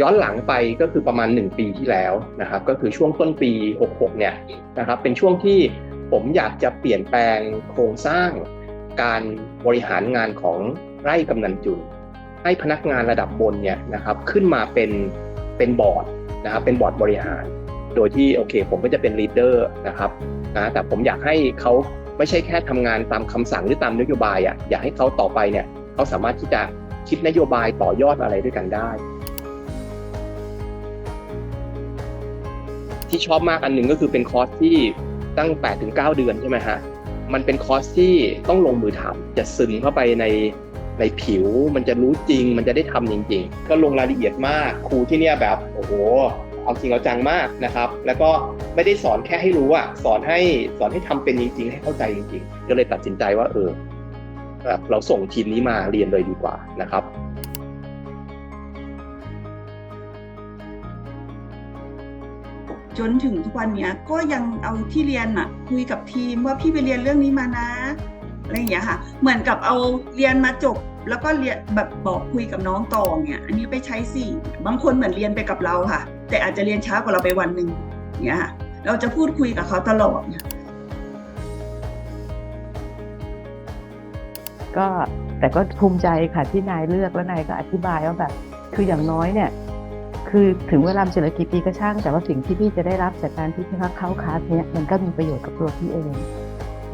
ย้อนหลังไปก็คือประมาณ 1 ปีที่แล้วนะครับก็คือช่วงต้นปี 66 เนี่ยนะครับเป็นช่วงที่ผมอยากจะเปลี่ยนแปลงโครงสร้างการบริหารงานของไร่กำนันจุนให้พนักงานระดับบนเนี่ยนะครับขึ้นมาเป็นเป็นบอร์ดนะครับเป็นบอร์ดบริหาร โดยที่โอเค ผมก็จะเป็นลีดเดอร์นะครับนะแต่ผมอยากให้เขาไม่ใช่แค่ทำงานตามคำสั่งหรือตามนโยบายอะอยากให้เขาต่อไปเนี่ยเขาสามารถที่จะคิดนโยบายต่อยอดอะไรด้วยกันได้ ที่ชอบมากอันหนึ่งก็คือเป็นคอร์สที่ตั้ง8ถึง9เดือนใช่ไหมฮะมันเป็นคอร์สที่ต้องลงมือทำจะซึมเข้าไปในในผิวมันจะรู้จริง มันจะได้ทำจริง ๆ ก็ลงรายละเอียดมากครูที่เนี่ยแบบโอ้โหเอาจริงเอาจังมากนะครับ แล้วก็ไม่ได้สอนแค่ให้รู้อะสอนให้สอนให้ทำเป็นจริง ๆ ให้เข้าใจจริง ๆ ก็เลยตัดสินใจว่าเออแบบเราส่งทีมนี้มาเรียนเลยดีกว่านะครับ จนถึงทุกวันเนี้ยก็ยังเอาที่เรียนอะคุยกับทีมว่าพี่ไปเรียนเรื่องนี้มานะอะไรอย่างเงี้ยค่ะ เหมือนกับเอาเรียนมาจบ แล้วก็เรียนแบบบอกคุยกับน้องต่อเนี่ยอันนี้ไปใช้สิบางคนเหมือนเรียนไปกับเราค่ะ แต่อาจจะเรียนช้ากว่าเราไปวันหนึ่งเงี้ยค่ะเราจะพูดคุยกับเขาตลอดเนี่ยก็แต่ก็ภูมิใจค่ะที่นายเลือกแล้วนายก็อธิบายว่าแบบ คืออย่างน้อยเนี่ย คือถึงเวลาจะเหลือกี่ปีก็ช่าง แต่ว่าสิ่งที่พี่จะได้รับจากการที่พี่พักเข้าคลาสเนี้ยมันก็มีประโยชน์กับตัวพี่เอง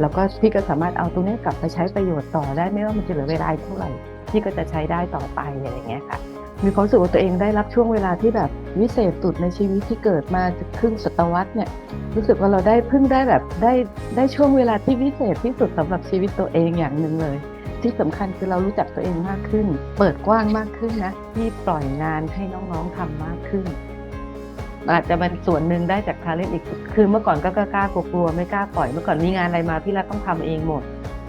แล้วก็พี่ก็สามารถเอาตรงนี้กลับไปใช้ประโยชน์ต่อได้ไม่ว่ามันจะเหลือเวลาเท่าไหร่พี่ก็จะใช้ได้ต่อไปอะไรอย่างเงี้ยค่ะ มีความรู้สึกว่าตัวเองได้รับช่วงเวลาที่แบบวิเศษสุดในชีวิตที่เกิดมาครึ่งศตวรรษเนี่ยรู้สึกว่าเราได้เพิ่งได้แบบได้ได้ช่วงเวลาที่วิเศษที่สุดสำหรับชีวิตตัวเองอย่างหนึ่งเลย ที่สำคัญคือเรารู้จักตัวเองมากขึ้น เปิดกว้างมากขึ้นนะที่ปล่อยงานให้น้องๆทำมากขึ้น อาจจะเป็นส่วนหนึ่งได้จากทาเลนต์อีก คือเมื่อก่อนก็กล้ากลัวไม่กล้าปล่อย เมื่อก่อนมีงานอะไรมาพี่รักต้องทำเองหมด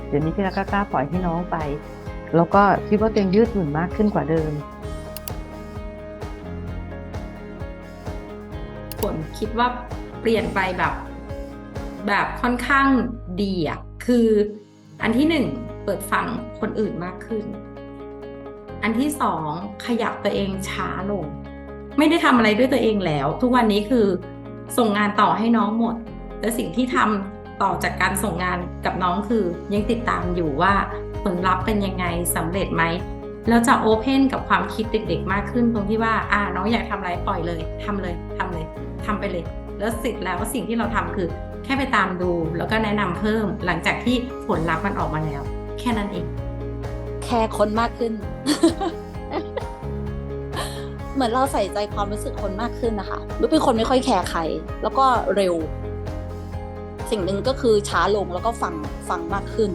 เดี๋ยวนี้พี่รักก็กล้าปล่อยให้น้องไป แล้วก็คิดว่าตัวเองยืดหยุ่นมากขึ้นกว่าเดิมผลคิดว่าเปลี่ยนไปแบบ แบบค่อนข้างดีอะคือ อันที่หนึ่งเปิดฟังคนอื่นมากขึ้น อันที่สองขยับตัวเองช้าลง ไม่ได้ทำอะไรด้วยตัวเองแล้ว ทุกวันนี้คือส่งงานต่อให้น้องหมด แต่สิ่งที่ทำต่อจากการส่งงานกับน้องคือ ยังติดตามอยู่ว่าผลลัพธ์เป็นยังไงสำเร็จไหมแล้วจะโอเพนกับความคิดเด็กๆ มากขึ้นตรงที่ว่า อ่าน้องอยากทำอะไรปล่อยเลยทำเลยทำเลยทำไปเลย แล้วเสร็จแล้วสิ่งที่เราทำคือ แค่ไปตามดูแล้วก็แนะนำเพิ่มหลังจากที่ผลลัพธ์มันออกมาแล้ว แค่นั้นเอง แคร์คนมากขึ้น เหมือนเราใส่ใจความรู้สึกคนมากขึ้นนะคะนุชเป็นคนไม่ค่อยแคร์ใคร แล้วก็เร็ว สิ่งหนึ่งก็คือช้าลงแล้วก็ฟังฟังมากขึ้น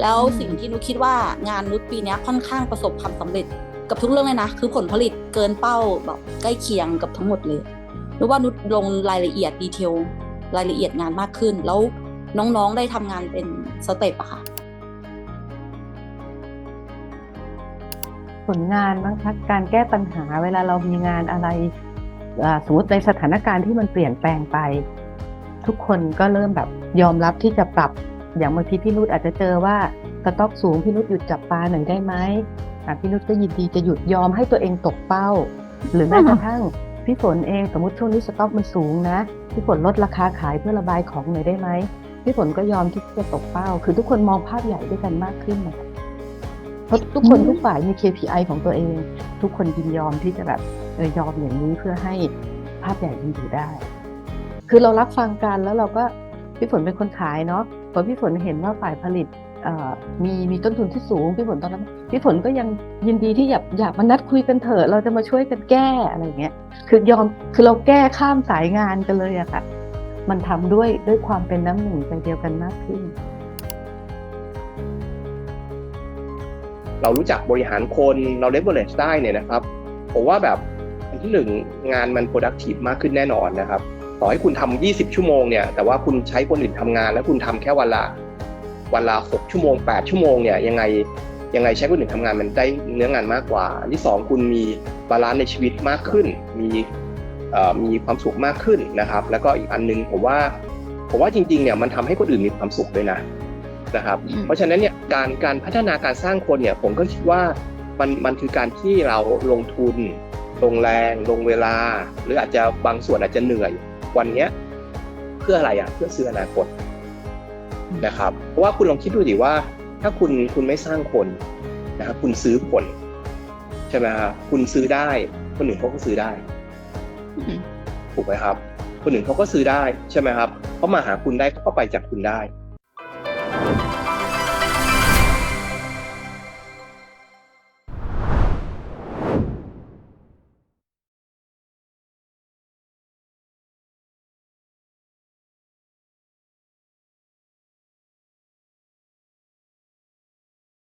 แล้วอืมสิ่งที่นุชคิดว่างานนุชปีเนี้ยค่อนข้างประสบความสำเร็จกับทุกเรื่องเลยนะ คือผลผลิตเกินเป้าแบบใกล้เคียงกับทั้งหมดเลยนุชว่านุชลงรายละเอียดดีเทล รายละเอียดงานมากขึ้น แล้วน้องๆได้ทำงานเป็นสเต็ปอะค่ะ ผลงานบ้างคะการแก้ปัญหาเวลาเรามีงานอะไรสมมติในสถานการณ์ที่มันเปลี่ยนแปลงไป ทุกคนก็เริ่มแบบยอมรับที่จะปรับอย่างบางทีพี่นุชอาจจะเจอว่าสต็อกสูงพี่นุชหยุดจับปลาหน่อยได้ไหมพี่นุชก็ยินดีจะหยุดยอมให้ตัวเองตกเป้า หรือแม้กระทั่งพี่ฝนเองสมมติช่วงนี้สต็อกมันสูงนะ พี่ฝนลดราคาขายเพื่อระบายของหน่อยได้ไหมพี่ฝนก็ยอมที่จะตกเป้า คือทุกคนมองภาพใหญ่ด้วยกันมากขึ้นนะเพราะทุกคนทุกฝ่ายมี KPI ของตัวเอง ทุกคนยินยอมที่จะแบบเออยอมอย่างนี้เพื่อให้ภาพใหญ่มันอยู่ได้ คือเรารับฟังกันแล้วเราก็พี่ฝนเป็นคนขายเนาะพอพี่ฝนเห็นว่าฝ่ายผลิต มีมีต้นทุนที่สูงพี่ฝนตอนนั้นพี่ฝนก็ยังยินดีที่อยากอยากมานัดคุยกันเถอะเราจะมาช่วยกันแก้อะไรเงี้ยคือยอมคือเราแก้ข้ามสายงานกันเลยอะค่ะ มันทำด้วยด้วยความเป็นน้ำหนึ่งใจเดียวกันมากขึ้น เรารู้จักบริหารคนเรา leverage ได้เนี่ยนะครับผมว่าแบบอันที่หนึ่งงานมัน productive มากขึ้นแน่นอนนะครับต่อให้คุณทำ20 ชั่วโมงเนี่ยแต่ว่าคุณใช้คนอื่นทำงาน แล้วคุณทำแค่วันละ วันละ6ชั่วโมง 8 ชั่วโมงเนี่ยยังไงยังไงใช้คนอื่นทำงานมันได้เนื้องานมากกว่าอันที่สองคุณมีบาลานซ์ในชีวิตมากขึ้น มีเอ่อมีความสุขมากขึ้นนะครับ แล้วก็อีกอันนึงผมว่าผมว่าจริงๆเนี่ยมันทำให้คนอื่นมีความสุขด้วยนะนะครับอืมเพราะฉะนั้นเนี่ยการการพัฒนาการสร้างคนเนี่ยผมก็คิดว่ามันมันคือการที่เราลงทุน ลงแรง ลงเวลา หรืออาจจะบางส่วนอาจจะเหนื่อยวันเนี้ยเพื่ออะไรอะเพื่อซื้ออนาคต นะครับเพราะว่าคุณลองคิดดูดิว่า ถ้าคุณคุณไม่สร้างคนนะครับคุณซื้อผลใช่ไหมครับคุณซื้อได้คนอื่นเขาก็ซื้อได้อืมถูกไหมครับ คนอื่นเขาก็ซื้อได้ใช่ไหมครับเขามาหาคุณได้เขาก็ไปจากคุณได้